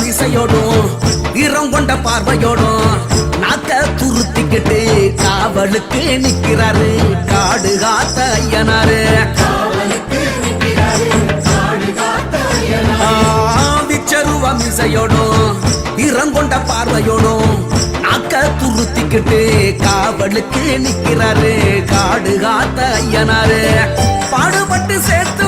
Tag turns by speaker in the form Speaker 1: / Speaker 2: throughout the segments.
Speaker 1: மீசையோடும் வீரம் கொண்ட பார்வையோடும் நாக்க துருத்திக்கிட்டு காவலுக்கு நிக்கிறாரு காடு காத்த ஐயனாரு. விச்சருவம் இசையோடும் வீரம் கொண்ட பார்வையோடும் நாக்க துருத்திக்கிட்டு காவலுக்கு நிக்கிறாரு காடு காத்த ஐயனாரு. பாடுபட்டு சேர்த்து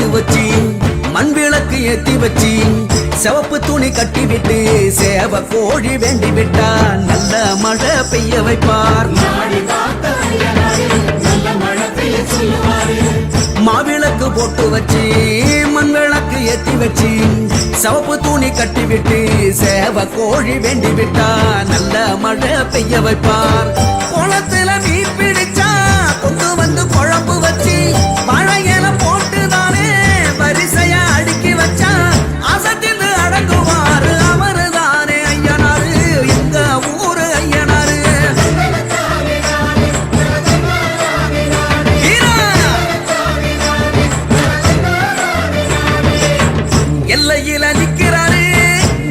Speaker 1: போட்டு வச்சு மண் விளக்கு ஏத்தி வச்சு சிவப்பு துணி கட்டி விட்டு சேவ கோழி வேண்டி விட்டா நல்ல மழை பெய்ய வைப்பார். மாவிளக்கு போட்டு வச்சு மண் விளக்கு ஏத்தி வச்சு சிவப்பு துணி கட்டி விட்டு சேவ கோழி வேண்டி விட்டா நல்ல மழை பெய்ய வைப்பார். குளத்து நிக்கிறாரு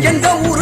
Speaker 1: எங்க ஊர்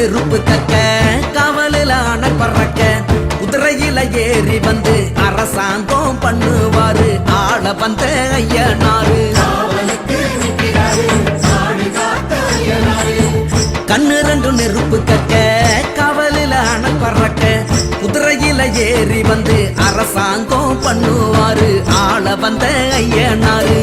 Speaker 1: நெருப்பு தக்க காவலில அணை பறக்க குதிரையில ஏறி வந்து அரசாங்கம் பண்ணுவாரு. ஆள வந்த ஐயனாரு. கண்ணு ரெண்டு நெருப்பு கக்க காவலில அணை பறக்க குதிரையில ஏறி வந்து அரசாங்கம் பண்ணுவாரு. ஆள வந்த ஐயனாரு.